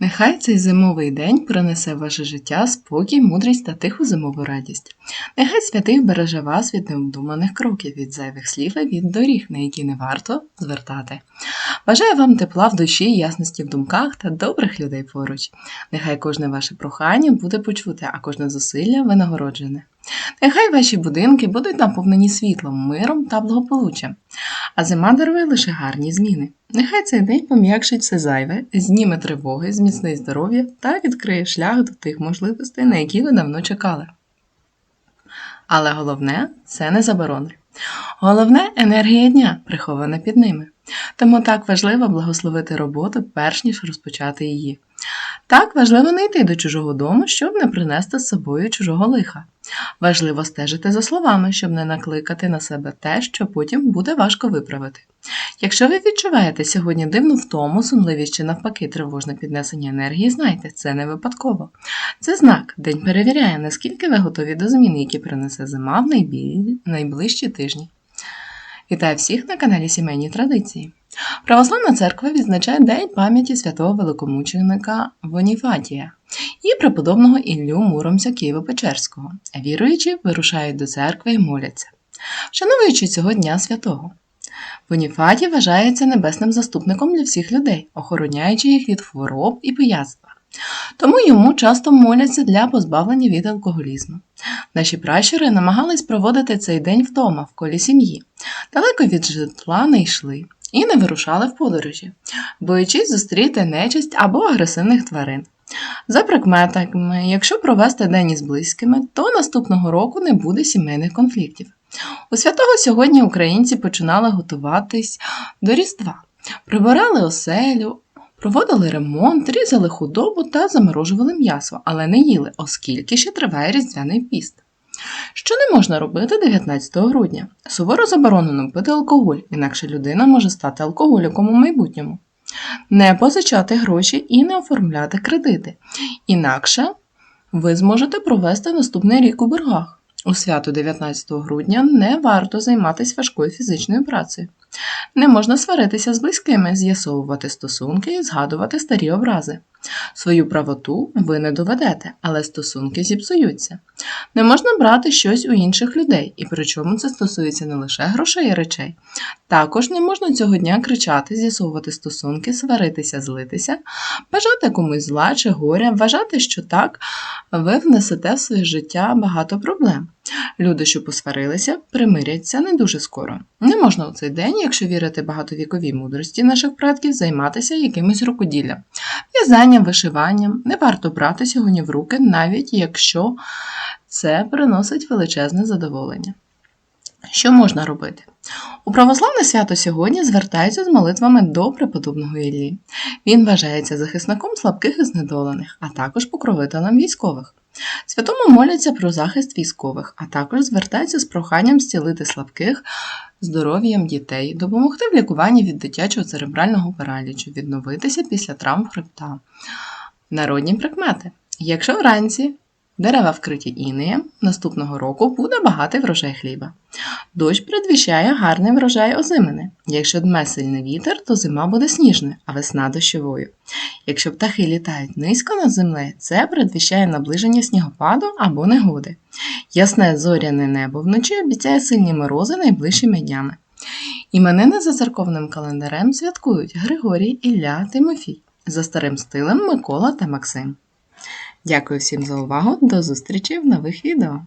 Нехай цей зимовий день принесе в ваше життя спокій, мудрість та тиху зимову радість. Нехай святий береже вас від необдуманих кроків, від зайвих слів і від доріг, на які не варто звертати. Бажаю вам тепла в душі, ясності в думках та добрих людей поруч. Нехай кожне ваше прохання буде почуте, а кожне зусилля винагороджене. Нехай ваші будинки будуть наповнені світлом, миром та благополуччям, а зима дарує лише гарні зміни. Нехай цей день пом'якшить все зайве, зніме тривоги, зміцнить здоров'я та відкриє шлях до тих можливостей, на які ви давно чекали. Але головне це не заборони. Головне енергія дня, прихована під ними. Тому так важливо благословити роботу, перш ніж розпочати її. Так важливо не йти до чужого дому, щоб не принести з собою чужого лиха. Важливо стежити за словами, щоб не накликати на себе те, що потім буде важко виправити. Якщо ви відчуваєте сьогодні дивну втому, сумливість чи навпаки тривожне піднесення енергії, знайте, це не випадково. Це знак, день перевіряє, наскільки ви готові до змін, які принесе зима в найближчі тижні. Вітаю всіх на каналі Сімейні Традиції. Православна церква відзначає День пам'яті святого великомученика Воніфатія і преподобного Іллю Муромця Києво-Печерського. Віруючі вирушають до церкви і моляться, вшановуючи цього дня святого. Боніфатій вважається небесним заступником для всіх людей, охороняючи їх від хвороб і пияцтва. Тому йому часто моляться для позбавлення від алкоголізму. Наші пращури намагались проводити цей день вдома, в колі сім'ї. Далеко від житла не йшли і не вирушали в подорожі, боячись зустріти нечисть або агресивних тварин. За прикметами, якщо провести день із близькими, то наступного року не буде сімейних конфліктів. У святого сьогодні українці починали готуватись до Різдва, прибирали оселю, проводили ремонт, різали худобу та заморожували м'ясо, але не їли, оскільки ще триває різдвяний піст. Що не можна робити 19 грудня? Суворо заборонено пити алкоголь, інакше людина може стати алкоголіком у майбутньому. Не позичати гроші і не оформляти кредити. Інакше ви зможете провести наступний рік у боргах. У свято 19 грудня не варто займатися важкою фізичною працею. Не можна сваритися з близькими, з'ясовувати стосунки і згадувати старі образи. Свою правоту ви не доведете, але стосунки зіпсуються. Не можна брати щось у інших людей, і причому це стосується не лише грошей і речей. Також не можна цього дня кричати, з'ясовувати стосунки, сваритися, злитися, бажати комусь зла чи горя, вважати, що так ви внесете в своє життя багато проблем. Люди, що посварилися, примиряться не дуже скоро. Не можна у цей день, якщо вірити багатовіковій мудрості наших предків, займатися якимось рукоділлям, в'язанням, вишиванням. Не варто брати сьогодні в руки, навіть якщо це приносить величезне задоволення. Що можна робити? У православне свято сьогодні звертаються з молитвами до преподобного Іллі. Він вважається захисником слабких і знедолених, а також покровителем військових. Святому моляться про захист військових, а також звертаються з проханням зцілити слабких здоров'ям дітей, допомогти в лікуванні від дитячого церебрального паралічу, відновитися після травм хребта. Народні прикмети. Якщо вранці дерева вкриті інеєм, наступного року буде багатий врожай хліба. Дощ предвіщає гарний врожай озимини. Якщо дме сильний вітер, то зима буде сніжною, а весна дощовою. Якщо птахи літають низько над землею, це предвіщає наближення снігопаду або негоди. Ясне зоряне небо вночі обіцяє сильні морози найближчими днями. Іменини за церковним календарем святкують Григорій, Ілля, Тимофій, за старим стилем Микола та Максим. Дякую всім за увагу. До зустрічі в нових відео!